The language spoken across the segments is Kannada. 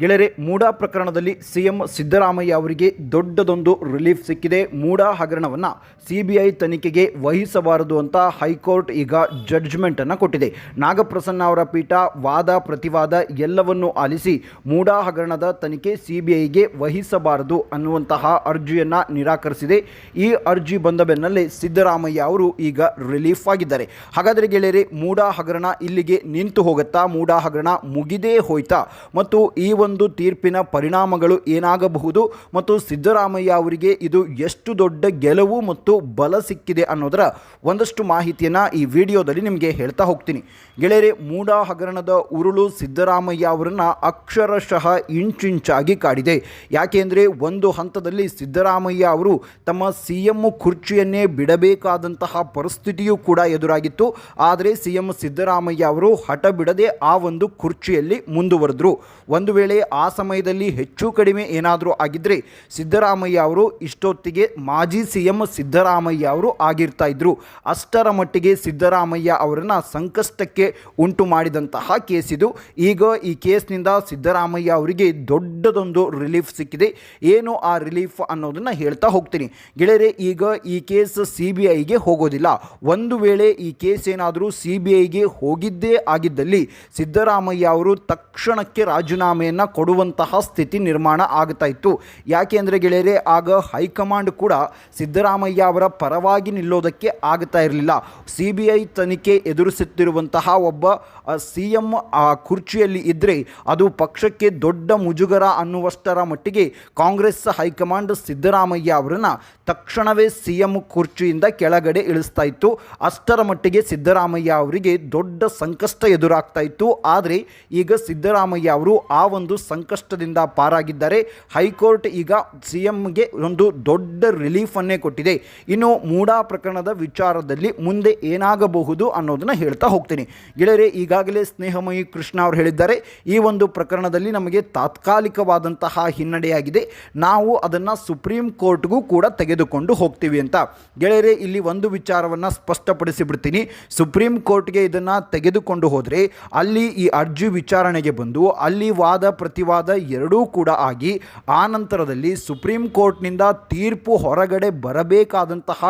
ಗೆಳೆಯರೆ, ಮೂಡಾ ಪ್ರಕರಣದಲ್ಲಿ ಸಿಎಂ ಸಿದ್ದರಾಮಯ್ಯ ಅವರಿಗೆ ದೊಡ್ಡದೊಂದು ರಿಲೀಫ್ ಸಿಕ್ಕಿದೆ. ಮೂಡಾ ಹಗರಣವನ್ನು ಸಿ ಬಿ ಐ ತನಿಖೆಗೆ ವಹಿಸಬಾರದು ಅಂತ ಹೈಕೋರ್ಟ್ ಈಗ ಜಡ್ಜ್ಮೆಂಟನ್ನು ಕೊಟ್ಟಿದೆ. ನಾಗಪ್ರಸನ್ನ ಅವರ ಪೀಠ ವಾದ, ಪ್ರತಿವಾದ ಎಲ್ಲವನ್ನೂ ಆಲಿಸಿ ಮೂಡಾ ಹಗರಣದ ತನಿಖೆ ಸಿ ಬಿ ಐಗೆ ವಹಿಸಬಾರದು ಅನ್ನುವಂತಹ ಅರ್ಜಿಯನ್ನು ನಿರಾಕರಿಸಿದೆ. ಈ ಅರ್ಜಿ ಬಂದ ಬೆನ್ನಲ್ಲೇ ಸಿದ್ದರಾಮಯ್ಯ ಅವರು ಈಗ ರಿಲೀಫ್ ಆಗಿದ್ದಾರೆ. ಹಾಗಾದರೆ ಗೆಳೆಯರೆ, ಮೂಡಾ ಹಗರಣ ಇಲ್ಲಿಗೆ ನಿಂತು ಹೋಗುತ್ತಾ? ಮೂಡಾ ಹಗರಣ ಮುಗಿದೇ ಹೋಯ್ತಾ? ಮತ್ತು ಈ ತೀರ್ಪಿನ ಪರಿಣಾಮಗಳು ಏನಾಗಬಹುದು ಮತ್ತು ಸಿದ್ದರಾಮಯ್ಯ ಅವರಿಗೆ ಇದು ಎಷ್ಟು ದೊಡ್ಡ ಗೆಲುವು ಮತ್ತು ಬಲ ಸಿಕ್ಕಿದೆ ಅನ್ನೋದರ ಒಂದಷ್ಟು ಮಾಹಿತಿಯನ್ನು ಈ ವಿಡಿಯೋದಲ್ಲಿ ನಿಮಗೆ ಹೇಳ್ತಾ ಹೋಗ್ತೀನಿ. ಗೆಳೆಯರೆ, ಮೂಡ ಹಗರಣದ ಉರುಳು ಸಿದ್ದರಾಮಯ್ಯ ಅವರನ್ನು ಅಕ್ಷರಶಃ ಇಂಚಿಂಚಾಗಿ ಕಾಡಿದೆ. ಯಾಕೆಂದರೆ ಒಂದು ಹಂತದಲ್ಲಿ ಸಿದ್ದರಾಮಯ್ಯ ಅವರು ತಮ್ಮ ಸಿ ಎಂ ಕುರ್ಚಿಯನ್ನೇ ಬಿಡಬೇಕಾದಂತಹ ಪರಿಸ್ಥಿತಿಯೂ ಕೂಡ ಎದುರಾಗಿತ್ತು. ಆದರೆ ಸಿ ಎಂ ಸಿದ್ದರಾಮಯ್ಯ ಅವರು ಹಠ ಬಿಡದೆ ಆ ಒಂದು ಕುರ್ಚಿಯಲ್ಲಿ ಮುಂದುವರೆದ್ರು. ಒಂದು ವೇಳೆ ಆ ಸಮಯದಲ್ಲಿ ಹೆಚ್ಚು ಕಡಿಮೆ ಏನಾದರೂ ಆಗಿದ್ದರೆ ಸಿದ್ದರಾಮಯ್ಯ ಅವರು ಇಷ್ಟೊತ್ತಿಗೆ ಮಾಜಿ ಸಿ ಎಂ ಸಿದ್ದರಾಮಯ್ಯ ಅವರು ಆಗಿರ್ತಾ ಇದ್ರು. ಅಷ್ಟರ ಮಟ್ಟಿಗೆ ಸಿದ್ದರಾಮಯ್ಯ ಅವರನ್ನು ಸಂಕಷ್ಟಕ್ಕೆ ಉಂಟು ಮಾಡಿದಂತಹ ಕೇಸ್ ಇದು. ಈಗ ಈ ಕೇಸ್ನಿಂದ ಸಿದ್ದರಾಮಯ್ಯ ಅವರಿಗೆ ದೊಡ್ಡದೊಂದು ರಿಲೀಫ್ ಸಿಕ್ಕಿದೆ. ಏನು ಆ ರಿಲೀಫ್ ಅನ್ನೋದನ್ನು ಹೇಳ್ತಾ ಹೋಗ್ತೀನಿ. ಗೆಳೆಯರೆ, ಈಗ ಈ ಕೇಸ್ ಸಿ ಬಿ ಹೋಗೋದಿಲ್ಲ. ಒಂದು ವೇಳೆ ಈ ಕೇಸ್ ಏನಾದರೂ ಸಿ ಬಿ ಐಗೆ ಹೋಗಿದ್ದೇ ಆಗಿದ್ದಲ್ಲಿ ಸಿದ್ದರಾಮಯ್ಯ ಅವರು ತಕ್ಷಣಕ್ಕೆ ರಾಜೀನಾಮೆಯನ್ನು ಕೊಡುವಂತಹ ಸ್ಥಿತಿ ನಿರ್ಮಾಣ ಆಗ್ತಾ ಇತ್ತು. ಯಾಕೆ ಅಂದರೆ ಗೆಳೆಯರೆ, ಆಗ ಹೈಕಮಾಂಡ್ ಕೂಡ ಸಿದ್ದರಾಮಯ್ಯ ಅವರ ಪರವಾಗಿ ನಿಲ್ಲೋದಕ್ಕೆ ಆಗ್ತಾ ಇರಲಿಲ್ಲ. ಸಿ ಬಿ ಐ ತನಿಖೆ ಎದುರಿಸುತ್ತಿರುವಂತಹ ಒಬ್ಬ ಸಿ ಎಂ ಕುರ್ಚಿಯಲ್ಲಿ ಇದ್ದರೆ ಅದು ಪಕ್ಷಕ್ಕೆ ದೊಡ್ಡ ಮುಜುಗರ ಅನ್ನುವಷ್ಟರ ಮಟ್ಟಿಗೆ ಕಾಂಗ್ರೆಸ್ ಹೈಕಮಾಂಡ್ ಸಿದ್ದರಾಮಯ್ಯ ಅವರನ್ನು ತಕ್ಷಣವೇ ಸಿ ಎಂ ಕುರ್ಚಿಯಿಂದ ಕೆಳಗಡೆ ಇಳಿಸ್ತಾ ಇತ್ತು. ಅಷ್ಟರ ಮಟ್ಟಿಗೆ ಸಿದ್ದರಾಮಯ್ಯ ಅವರಿಗೆ ದೊಡ್ಡ ಸಂಕಷ್ಟ ಎದುರಾಗ್ತಾ ಇತ್ತು. ಆದರೆ ಈಗ ಸಿದ್ದರಾಮಯ್ಯ ಅವರು ಆ ಒಂದು ಸಂಕಷ್ಟದಿಂದ ಪಾರಾಗಿದ್ದಾರೆ. ಹೈಕೋರ್ಟ್ ಈಗ ಸಿ ಎಂಗೆ ಒಂದು ದೊಡ್ಡ ರಿಲೀಫನ್ನೇ ಕೊಟ್ಟಿದೆ. ಇನ್ನು ಮೂಡಾ ಪ್ರಕರಣದ ವಿಚಾರದಲ್ಲಿ ಮುಂದೆ ಏನಾಗಬಹುದು ಅನ್ನೋದನ್ನು ಹೇಳ್ತಾ ಹೋಗ್ತೀನಿ. ಗೆಳೆಯರೆ, ಈಗಾಗಲೇ ಸ್ನೇಹಮಯಿ ಕೃಷ್ಣ ಅವರು ಹೇಳಿದ್ದಾರೆ. ಈ ಒಂದು ಪ್ರಕರಣದಲ್ಲಿ ನಮಗೆ ತಾತ್ಕಾಲಿಕವಾದಂತಹ ಹಿನ್ನಡೆಯಾಗಿದೆ. ನಾವು ಅದನ್ನು ಸುಪ್ರೀಂ ಕೋರ್ಟ್ಗೂ ಕೂಡ ತೆಗೆದುಕೊಂಡು ಹೋಗ್ತೀವಿ ಅಂತ. ಗೆಳೆಯರೆ, ಇಲ್ಲಿ ಒಂದು ವಿಚಾರವನ್ನು ಸ್ಪಷ್ಟಪಡಿಸಿ ಬಿಡ್ತೀನಿ ಸುಪ್ರೀಂ ಕೋರ್ಟ್ಗೆ ಇದನ್ನು ತೆಗೆದುಕೊಂಡು ಹೋದರೆ ಅಲ್ಲಿ ಈ ಅರ್ಜಿ ವಿಚಾರಣೆಗೆ ಬಂದು, ಅಲ್ಲಿ ವಾದ ಪ್ರತಿವಾದ ಎರಡೂ ಕೂಡ ಆಗಿ ಆ ನಂತರದಲ್ಲಿ ಸುಪ್ರೀಂ ಕೋರ್ಟ್ನಿಂದ ತೀರ್ಪು ಹೊರಗಡೆ ಬರಬೇಕಾದಂತಹ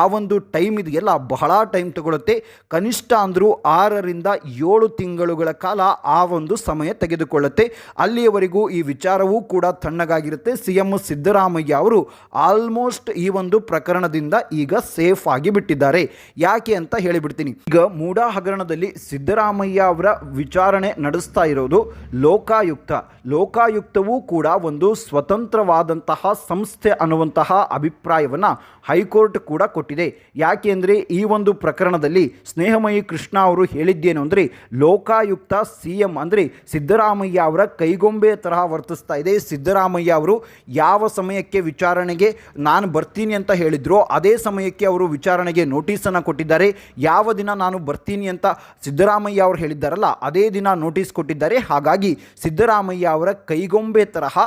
ಆ ಒಂದು ಟೈಮ್ ಇದೆಯಲ್ಲ ಬಹಳ ಟೈಮ್ ತಗೊಳುತ್ತೆ. ಕನಿಷ್ಠ ಅಂದರೂ ಆರರಿಂದ ಏಳು ತಿಂಗಳುಗಳ ಕಾಲ ಆ ಒಂದು ಸಮಯ ತೆಗೆದುಕೊಳ್ಳುತ್ತೆ. ಅಲ್ಲಿಯವರೆಗೂ ಈ ವಿಚಾರವೂ ಕೂಡ ತಣ್ಣಗಾಗಿರುತ್ತೆ. ಸಿ ಎಂ ಸಿದ್ದರಾಮಯ್ಯ ಅವರು ಆಲ್ಮೋಸ್ಟ್ ಈ ಒಂದು ಪ್ರಕರಣದಿಂದ ಈಗ ಸೇಫ್ ಆಗಿ ಬಿಟ್ಟಿದ್ದಾರೆ. ಯಾಕೆ ಅಂತ ಹೇಳಿಬಿಡ್ತೀನಿ. ಈಗ ಮೂಡಾ ಹಗರಣದಲ್ಲಿ ಸಿದ್ದರಾಮಯ್ಯ ಅವರ ವಿಚಾರಣೆ ನಡೆಸ್ತಾ ಇರೋದು ಲೋಕಾಯುಕ್ತ ಲೋಕಾಯುಕ್ತವೂ ಕೂಡ ಒಂದು ಸ್ವತಂತ್ರವಾದಂತಹ ಸಂಸ್ಥೆ ಅನ್ನುವಂತಹ ಅಭಿಪ್ರಾಯವನ್ನು ಹೈಕೋರ್ಟ್ ಕೂಡ ಕೊಟ್ಟಿದೆ. ಯಾಕೆ ಅಂದರೆ ಈ ಒಂದು ಪ್ರಕರಣದಲ್ಲಿ ಸ್ನೇಹಮಯಿ ಕೃಷ್ಣ ಅವರು ಹೇಳಿದ್ದೇನು ಅಂದರೆ ಲೋಕಾಯುಕ್ತ ಸಿ ಎಂ ಅಂದರೆ ಸಿದ್ದರಾಮಯ್ಯ ಅವರ ಕೈಗೊಂಬೆ ತರಹ ವರ್ತಿಸ್ತಾ ಇದೆ. ಸಿದ್ದರಾಮಯ್ಯ ಅವರು ಯಾವ ಸಮಯಕ್ಕೆ ವಿಚಾರಣೆಗೆ ನಾನು ಬರ್ತೀನಿ ಅಂತ ಹೇಳಿದ್ರೋ ಅದೇ ಸಮಯಕ್ಕೆ ಅವರು ವಿಚಾರಣೆಗೆ ನೋಟಿಸನ್ನು ಕೊಟ್ಟಿದ್ದಾರೆ. ಯಾವ ದಿನ ನಾನು ಬರ್ತೀನಿ ಅಂತ ಸಿದ್ದರಾಮಯ್ಯ ಅವರು ಹೇಳಿದ್ದಾರಲ್ಲ, ಅದೇ ದಿನ ನೋಟಿಸ್ ಕೊಟ್ಟಿದ್ದಾರೆ. ಹಾಗಾಗಿ ಸಿದ್ದರಾಮಯ್ಯ ಅವರ ಕೈಗೊಂಬೆ ತರಹ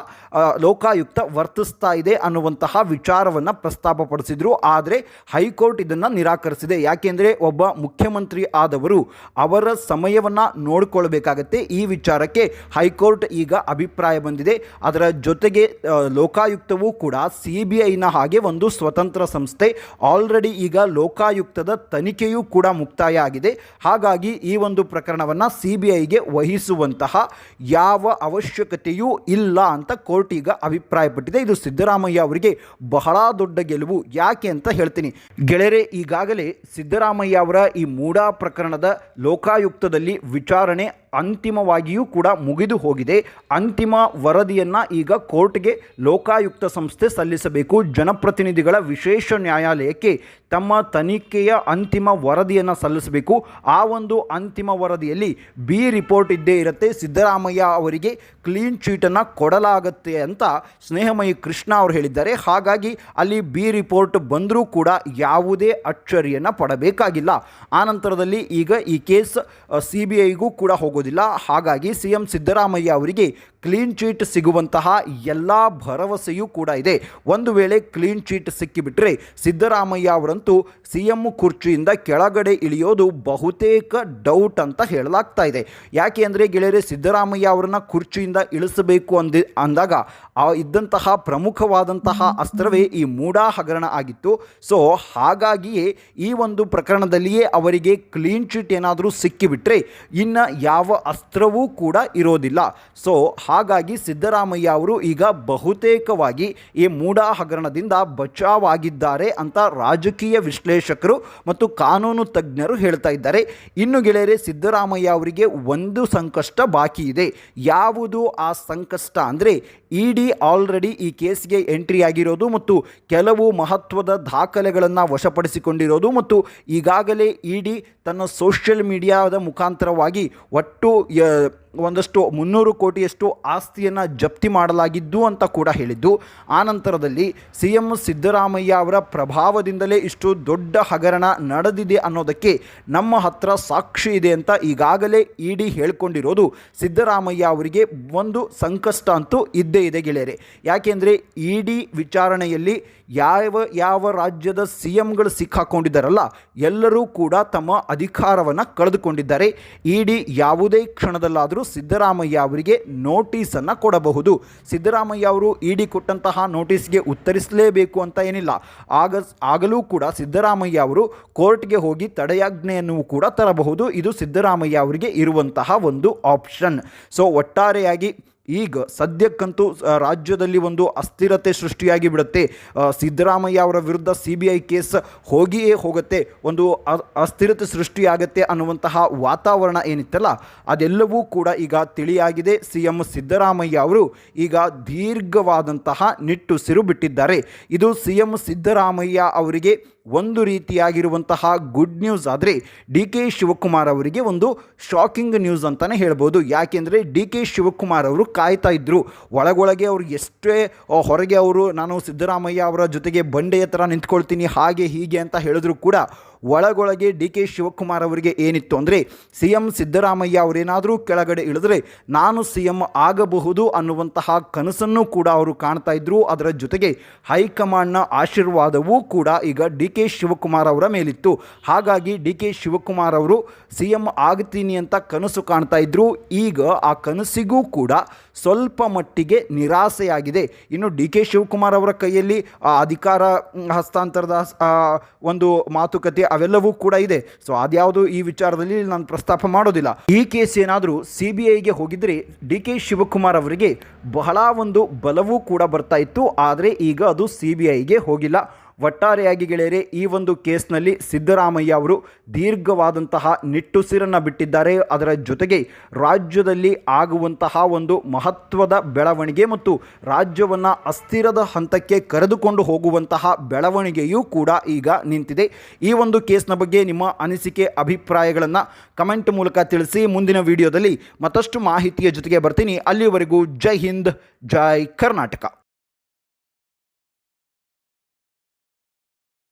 ಲೋಕಾಯುಕ್ತ ವರ್ತಿಸ್ತಾ ಇದೆ ಅನ್ನುವಂತಹ ವಿಚಾರವನ್ನು ಪ್ರಸ್ತಾಪಪಡಿಸಿದ್ರು. ಆದರೆ ಹೈಕೋರ್ಟ್ ಇದನ್ನು ನಿರಾಕರಿಸಿದೆ. ಯಾಕೆಂದರೆ ಒಬ್ಬ ಮುಖ್ಯಮಂತ್ರಿ ಆದವರು ಅವರ ಸಮಯವನ್ನು ನೋಡಿಕೊಳ್ಬೇಕಾಗತ್ತೆ. ಈ ವಿಚಾರಕ್ಕೆ ಹೈಕೋರ್ಟ್ ಈಗ ಅಭಿಪ್ರಾಯ ಬಂದಿದೆ. ಅದರ ಜೊತೆಗೆ ಲೋಕಾಯುಕ್ತವೂ ಕೂಡ ಸಿ ಬಿ ಐನ ಹಾಗೆ ಒಂದು ಸ್ವತಂತ್ರ ಸಂಸ್ಥೆ, ಆಲ್ರೆಡಿ ಈಗ ಲೋಕಾಯುಕ್ತದ ತನಿಖೆಯೂ ಕೂಡ ಮುಕ್ತಾಯ ಆಗಿದೆ. ಹಾಗಾಗಿ ಈ ಒಂದು ಪ್ರಕರಣವನ್ನು ಸಿ ಬಿ ಐಗೆ ವಹಿಸುವಂತಹ ಯಾವ ಅವಶ್ಯಕತೆಯೂ ಇಲ್ಲ ಅಂತ ಕೋರ್ಟ್ ಈಗ ಅಭಿಪ್ರಾಯಪಟ್ಟಿದೆ. ಇದು ಸಿದ್ದರಾಮಯ್ಯ ಅವರಿಗೆ ಬಹಳ ದೊಡ್ಡ ಗೆಲುವು. ಯಾಕೆ ಅಂತ ಹೇಳ್ತೀನಿ. ಗೆಳೆಯರೆ, ಈಗಾಗಲೇ ಸಿದ್ದರಾಮಯ್ಯ ಅವರ ಈ ಮೂಡಾ ಪ್ರಕರಣದ ಲೋಕಾಯುಕ್ತದಲ್ಲಿ ವಿಚಾರಣೆ ಅಂತಿಮವಾಗಿಯೂ ಕೂಡ ಮುಗಿದು ಹೋಗಿದೆ. ಅಂತಿಮ ವರದಿಯನ್ನು ಈಗ ಕೋರ್ಟ್ಗೆ ಲೋಕಾಯುಕ್ತ ಸಂಸ್ಥೆ ಸಲ್ಲಿಸಬೇಕು. ಜನಪ್ರತಿನಿಧಿಗಳ ವಿಶೇಷ ನ್ಯಾಯಾಲಯಕ್ಕೆ ತಮ್ಮ ತನಿಖೆಯ ಅಂತಿಮ ವರದಿಯನ್ನು ಸಲ್ಲಿಸಬೇಕು. ಆ ಒಂದು ಅಂತಿಮ ವರದಿಯಲ್ಲಿ ಬಿ ರಿಪೋರ್ಟ್ ಇದ್ದೇ ಇರುತ್ತೆ. ಸಿದ್ದರಾಮಯ್ಯ ಅವರಿಗೆ ಕ್ಲೀನ್ ಚೀಟನ್ನು ಕೊಡಲಾಗುತ್ತೆ ಅಂತ ಸ್ನೇಹಮಯಿ ಕೃಷ್ಣ ಅವರು ಹೇಳಿದ್ದಾರೆ. ಹಾಗಾಗಿ ಅಲ್ಲಿ ಬಿ ರಿಪೋರ್ಟ್ ಬಂದರೂ ಕೂಡ ಯಾವುದೇ ಅಚ್ಚರಿಯನ್ನು ಪಡಬೇಕಾಗಿಲ್ಲ. ಆನಂತರದಲ್ಲಿ ಈಗ ಈ ಕೇಸ್ ಸಿ ಬಿ ಐಗೂ ಕೂಡ ಹೋಗೋದಿಲ್ಲ. ಹಾಗಾಗಿ ಸಿ ಎಂ ಸಿದ್ದರಾಮಯ್ಯ ಅವರಿಗೆ ಕ್ಲೀನ್ ಚೀಟ್ ಸಿಗುವಂತಹ ಎಲ್ಲ ಭರವಸೆಯೂ ಕೂಡ ಇದೆ. ಒಂದು ವೇಳೆ ಕ್ಲೀನ್ ಚೀಟ್ ಸಿಕ್ಕಿಬಿಟ್ರೆ ಸಿದ್ದರಾಮಯ್ಯ ಅವರಂತೂ ಸಿ ಎಂ ಕುರ್ಚಿಯಿಂದ ಕೆಳಗಡೆ ಇಳಿಯೋದು ಬಹುತೇಕ ಡೌಟ್ ಅಂತ ಹೇಳಲಾಗ್ತಾ ಇದೆ. ಯಾಕೆ ಅಂದರೆ ಗೆಳೆಯರೆ, ಸಿದ್ದರಾಮಯ್ಯ ಅವರನ್ನ ಕುರ್ಚಿಯಿಂದ ಇಳಿಸಬೇಕು ಅಂದಿ, ಅಂದಾಗ ಆ ಇದ್ದಂತಹ ಪ್ರಮುಖವಾದಂತಹ ಅಸ್ತ್ರವೇ ಈ ಮೂಡಾ ಹಗರಣ ಆಗಿತ್ತು. ಸೊ ಹಾಗಾಗಿಯೇ ಈ ಒಂದು ಪ್ರಕರಣದಲ್ಲಿಯೇ ಅವರಿಗೆ ಕ್ಲೀನ್ ಚೀಟ್ ಏನಾದರೂ ಸಿಕ್ಕಿಬಿಟ್ರೆ ಇನ್ನು ಯಾವ ಅಸ್ತ್ರವೂ ಕೂಡ ಇರೋದಿಲ್ಲ. ಸೊ ಹಾಗಾಗಿ ಸಿದ್ದರಾಮಯ್ಯ ಅವರು ಈಗ ಬಹುತೇಕವಾಗಿ ಈ ಮೂಡಾ ಹಗರಣದಿಂದ ಬಚಾವಾಗಿದ್ದಾರೆ ಅಂತ ರಾಜಕೀಯ ವಿಶ್ಲೇಷಕರು ಮತ್ತು ಕಾನೂನು ತಜ್ಞರು ಹೇಳ್ತಾ ಇದ್ದಾರೆ. ಇನ್ನು ಗೆಳೆಯರೆ, ಸಿದ್ದರಾಮಯ್ಯ ಅವರಿಗೆ ಒಂದು ಸಂಕಷ್ಟ ಬಾಕಿ ಇದೆ. ಯಾವುದು ಆ ಸಂಕಷ್ಟ ಅಂದರೆ ಇಡಿ ಆಲ್ರೆಡಿ ಈ ಕೇಸ್ಗೆ ಎಂಟ್ರಿ ಆಗಿರೋದು ಮತ್ತು ಕೆಲವು ಮಹತ್ವದ ದಾಖಲೆಗಳನ್ನು ವಶಪಡಿಸಿಕೊಂಡಿರೋದು ಮತ್ತು ಈಗಾಗಲೇ ಇಡಿ ತನ್ನ ಸೋಷಿಯಲ್ ಮೀಡಿಯಾದ ಮುಖಾಂತರವಾಗಿ ಒಟ್ಟು ಒಂದಷ್ಟು ಮುನ್ನೂರು ಕೋಟಿಯಷ್ಟು ಆಸ್ತಿಯನ್ನು ಜಪ್ತಿ ಮಾಡಲಾಗಿದ್ದು ಅಂತ ಕೂಡ ಹೇಳಿದ್ದು. ಆನಂತರದಲ್ಲಿ ಸಿ ಎಂ ಸಿದ್ದರಾಮಯ್ಯ ಅವರ ಪ್ರಭಾವದಿಂದಲೇ ಇಷ್ಟು ದೊಡ್ಡ ಹಗರಣ ನಡೆದಿದೆ ಅನ್ನೋದಕ್ಕೆ ನಮ್ಮ ಹತ್ರ ಸಾಕ್ಷಿ ಇದೆ ಅಂತ ಈಗಾಗಲೇ ಇಡಿ ಹೇಳ್ಕೊಂಡಿರೋದು. ಸಿದ್ದರಾಮಯ್ಯ ಅವರಿಗೆ ಒಂದು ಸಂಕಷ್ಟ ಅಂತೂ ಇದ್ದೇ ಇದೆ ಗೆಳೆಯರೆ. ಯಾಕೆಂದರೆ ಇಡಿ ವಿಚಾರಣೆಯಲ್ಲಿ ಯಾವ ಯಾವ ರಾಜ್ಯದ ಸಿ ಎಂಗಳು ಸಿಕ್ಕಾಕೊಂಡಿದ್ದಾರಲ್ಲ, ಎಲ್ಲರೂ ಕೂಡ ತಮ್ಮ ಅಧಿಕಾರವನ್ನು ಕಳೆದುಕೊಂಡಿದ್ದಾರೆ. ಇಡಿ ಯಾವುದೇ ಕ್ಷಣದಲ್ಲಾದರೂ ಸಿದ್ದರಾಮಯ್ಯ ಅವರಿಗೆ ನೋಟಿಸನ್ನು ಕೊಡಬಹುದು. ಸಿದ್ದರಾಮಯ್ಯ ಅವರು ಇಡಿ ಕೊಟ್ಟಂತಹ ನೋಟಿಸ್ಗೆ ಉತ್ತರಿಸಲೇಬೇಕು ಅಂತ ಏನಿಲ್ಲ. ಆಗ ಆಗಲೂ ಕೂಡ ಸಿದ್ದರಾಮಯ್ಯ ಅವರು ಕೋರ್ಟ್ಗೆ ಹೋಗಿ ತಡೆಯಾಜ್ಞೆಯನ್ನು ಕೂಡ ತರಬಹುದು. ಇದು ಸಿದ್ದರಾಮಯ್ಯ ಅವರಿಗೆ ಇರುವಂತಹ ಒಂದು ಆಪ್ಷನ್. ಸೊ, ಒಟ್ಟಾರೆಯಾಗಿ ಈಗ ಸದ್ಯಕ್ಕಂತೂ ರಾಜ್ಯದಲ್ಲಿ ಒಂದು ಅಸ್ಥಿರತೆ ಸೃಷ್ಟಿಯಾಗಿ ಬಿಡುತ್ತೆ. ಸಿದ್ದರಾಮಯ್ಯ ಅವರ ವಿರುದ್ಧ ಸಿ ಬಿ ಐ ಕೇಸ್ ಹೋಗಿಯೇ ಹೋಗುತ್ತೆ. ಒಂದು ಅಸ್ಥಿರತೆ ಸೃಷ್ಟಿಯಾಗತ್ತೆ ಅನ್ನುವಂತಹ ವಾತಾವರಣ ಏನಿತ್ತಲ್ಲ, ಅದೆಲ್ಲವೂ ಕೂಡ ಈಗ ತಿಳಿಯಾಗಿದೆ. ಸಿ ಎಂ ಸಿದ್ದರಾಮಯ್ಯ ಅವರು ಈಗ ದೀರ್ಘವಾದಂತಹ ನಿಟ್ಟುಸಿರು ಬಿಟ್ಟಿದ್ದಾರೆ. ಇದು ಸಿ ಎಂ ಸಿದ್ದರಾಮಯ್ಯ ಅವರಿಗೆ ಒಂದು ರೀತಿಯಾಗಿರುವಂತಹ ಗುಡ್ ನ್ಯೂಸ್ ಆದರೆ ಡಿ ಕೆ ಶಿವಕುಮಾರ್ ಅವರಿಗೆ ಒಂದು ಶಾಕಿಂಗ್ ನ್ಯೂಸ್ ಅಂತಲೇ ಹೇಳ್ಬೋದು. ಯಾಕೆಂದರೆ ಡಿ ಕೆ ಶಿವಕುಮಾರ್ ಅವರು ಕಾಯ್ತಾ ಇದ್ದರು ಒಳಗೊಳಗೆ ಅವರು ಎಷ್ಟೇ ಹೊರಗೆ ಅವರು, ನಾನು ಸಿದ್ದರಾಮಯ್ಯ ಅವರ ಜೊತೆಗೆ ಬಂಡೆಯ ಥರ ನಿಂತ್ಕೊಳ್ತೀನಿ, ಹಾಗೆ ಹೀಗೆ ಅಂತ ಹೇಳಿದ್ರು ಕೂಡ ಒಳಗೊಳಗೆ ಡಿ ಕೆ ಶಿವಕುಮಾರ್ ಅವರಿಗೆ ಏನಿತ್ತು ಅಂದರೆ ಸಿ ಎಂ ಸಿದ್ದರಾಮಯ್ಯ ಅವರೇನಾದರೂ ಕೆಳಗಡೆ ಇಳಿದ್ರೆ ನಾನು ಸಿ ಎಂ ಆಗಬಹುದು ಅನ್ನುವಂತಹ ಕನಸನ್ನು ಕೂಡ ಅವರು ಕಾಣ್ತಾ ಇದ್ರು. ಅದರ ಜೊತೆಗೆ ಹೈಕಮಾಂಡ್ನ ಆಶೀರ್ವಾದವೂ ಕೂಡ ಈಗ ಡಿ ಕೆ ಶಿವಕುಮಾರ್ ಅವರ ಮೇಲಿತ್ತು. ಹಾಗಾಗಿ ಡಿ ಕೆ ಶಿವಕುಮಾರ್ ಅವರು ಸಿ ಎಂ ಆಗ್ತೀನಿ ಅಂತ ಕನಸು ಕಾಣ್ತಾ ಇದ್ರು. ಈಗ ಆ ಕನಸಿಗೂ ಕೂಡ ಸ್ವಲ್ಪ ಮಟ್ಟಿಗೆ ನಿರಾಸೆಯಾಗಿದೆ. ಇನ್ನು ಡಿ ಕೆ ಶಿವಕುಮಾರ್ ಅವರ ಕೈಯಲ್ಲಿ ಅಧಿಕಾರ ಹಸ್ತಾಂತರದ ಒಂದು ಮಾತುಕತೆ ಅವೆಲ್ಲವೂ ಕೂಡ ಇದೆ. ಸೊ ಅದ್ಯಾವುದು ಈ ವಿಚಾರದಲ್ಲಿ ನಾನು ಪ್ರಸ್ತಾಪ ಮಾಡೋದಿಲ್ಲ. ಈ ಕೇಸ್ ಏನಾದರೂ ಸಿ ಬಿ ಐಗೆ ಹೋಗಿದ್ರೆ ಡಿ ಕೆ ಶಿವಕುಮಾರ್ ಅವರಿಗೆ ಬಹಳ ಒಂದು ಬಲವೂ ಕೂಡ ಬರ್ತಾ ಇತ್ತು. ಆದರೆ ಈಗ ಅದು ಸಿ ಬಿ ಐಗೆ ಹೋಗಿಲ್ಲ. ಒಟ್ಟಾರೆಯಾಗಿ ಗೆಳೆಯರೆ, ಈ ಒಂದು ಕೇಸ್ನಲ್ಲಿ ಸಿದ್ದರಾಮಯ್ಯ ಅವರು ದೀರ್ಘವಾದಂತಹ ನಿಟ್ಟುಸಿರನ್ನು ಬಿಟ್ಟಿದ್ದಾರೆ. ಅದರ ಜೊತೆಗೆ ರಾಜ್ಯದಲ್ಲಿ ಆಗುವಂತಹ ಒಂದು ಮಹತ್ವದ ಬೆಳವಣಿಗೆ ಮತ್ತು ರಾಜ್ಯವನ್ನು ಅಸ್ಥಿರದ ಹಂತಕ್ಕೆ ಕರೆದುಕೊಂಡು ಹೋಗುವಂತಹ ಬೆಳವಣಿಗೆಯೂ ಕೂಡ ಈಗ ನಿಂತಿದೆ. ಈ ಒಂದು ಕೇಸ್ನ ಬಗ್ಗೆ ನಿಮ್ಮ ಅನಿಸಿಕೆ, ಅಭಿಪ್ರಾಯಗಳನ್ನು ಕಮೆಂಟ್ ಮೂಲಕ ತಿಳಿಸಿ. ಮುಂದಿನ ವಿಡಿಯೋದಲ್ಲಿ ಮತ್ತಷ್ಟು ಮಾಹಿತಿಯ ಜೊತೆಗೆ ಬರ್ತೀನಿ. ಅಲ್ಲಿವರೆಗೂ ಜೈ ಹಿಂದ್, ಜೈ ಕರ್ನಾಟಕ.